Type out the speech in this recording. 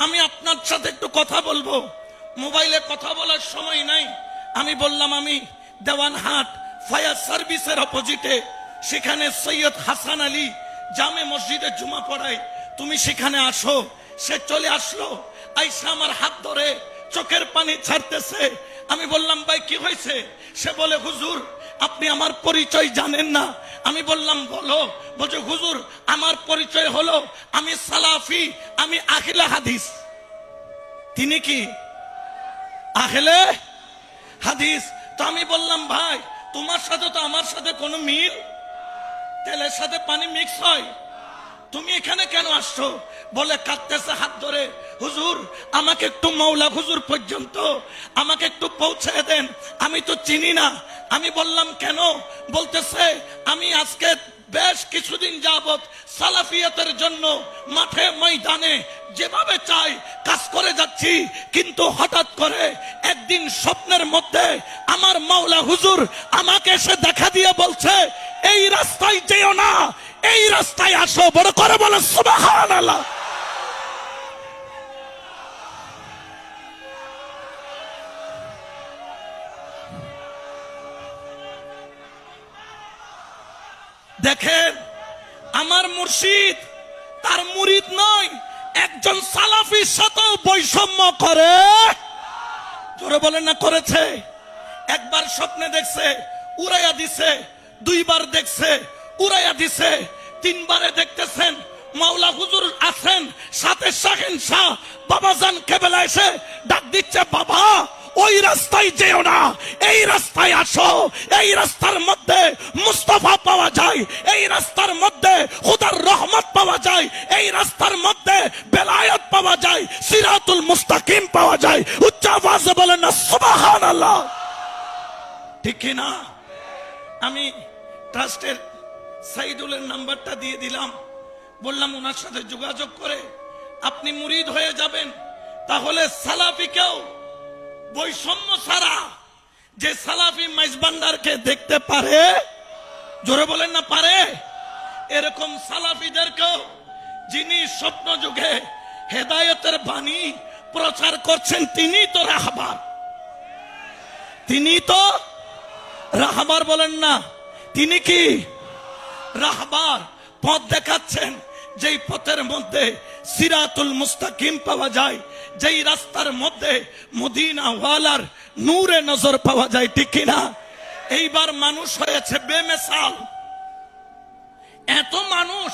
আমি আপনার সাথে একটু কথা বলব। মোবাইলে কথা বলার সময় নাই। আমি বললাম, আমি দেওয়ানহাট ফায়ার সার্ভিসের অপোজিটে। সেখানে সৈয়দ হাসান আলী জামে মসজিদে জুমা পড়ায়। তুমি সেখানে আসো। সে চলে আসলো। আইসা আমার হাত ধরে চোখের পানি ছাড়তেছে। আমি বললাম, ভাই, কি হয়েছে? সে বলে, হুজুর, আপনি আমার পরিচয় জানেন না। আমি বললাম, বলো, বলছে, হুজুর, আমার পরিচয় হলো, আমি সালাফি, আমি আখিলা হাদিস। তিনি কি? আখেলে হাদিস। তো আমি বললাম, ভাই, তোমার সাথে তো আমার সাথে কোনো মিল? তেলের সাথে পানি মিক্স হয়? তুমি এখানে কেন আসছো? বলে, কাঁদতেছে হাত ধরে। হুজুর, আমাকে একটু মৌলা হুজুর পর্যন্ত আমাকে একটু পৌঁছে দেন। আমি তো চিনি না আমি বললাম, কেন? বলতেছে, আমি আজকে বেশ কিছুদিন যাবত সালাফিয়তের জন্য মাঠে ময়দানে যেভাবে চাই কাজ করে যাচ্ছি, কিন্তু হঠাৎ করে একদিন স্বপ্নের মধ্যে আমার মাওলা হুজুর আমাকে এসে দেখা দিয়ে বলছে, এই রাস্তায় যেও না, এই রাস্তায় আসো, বড় করে বলে সুবাহান দেখেন, আমার মুর্শিদ তার মুরিদ নয়, একজন সালাফির সাথেও বৈষম্য করে। জোরে বলে না, করেছে। একবার স্বপ্নে দেখছে, উড়াইয়া দিছে, দুইবার দেখছে, উড়াইয়া দিছে, তিনবারে দেখতেছেন, মাওলা হুজুর আছেন, সাথে শাহিন শাহ বাবাজান কেবেলা এসে ডাক দিচ্ছে, বাবা! ওই রাস্তায় যেও না। এই রাস্তায় আসো। এই রাস্তার মধ্যে মুস্তফা পাওয়া যায়। এই রাস্তার মধ্যে খুদার রহমত পাওয়া যায়। এই রাস্তার মধ্যে বেলায়ত পাওয়া যায়। সিরাতুল মুস্তাকিম পাওয়া যায়। উচ্চ আওয়াজে বলেন না সুবহান আল্লাহ ঠিক না? আমি ট্রাস্টের সাইদুলের নাম্বারটা দিয়ে দিলাম। বললাম ওনার সাথে যোগাযোগ করে আপনি মুরিদ হয়ে যাবেন। তাহলে সালাফিকেও বৈষম্য ছাড়া যে সালাফি মাইজবান্ডারকে দেখতে পারে, জোরে বলেন না পারে, এরকম সালাফিদেরকেও যিনি স্বপ্ন যুগে হেদায়তের বাণী প্রচার করছেন তিনি তো রাহবার। তিনি তো রাহবার বলেন না, তিনি কি রাহবার পথ দেখাচ্ছেন, যেই পথের মধ্যে সিরাতুল মুস্তাকিম পাওয়া যায় যেই রাস্তার মধ্যে মদিনা ওয়ালার নূরে নজর পাওয়া যায়, ঠিক কিনা? এইবার মানুষ হয়েছে বেমেসাল। এত মানুষ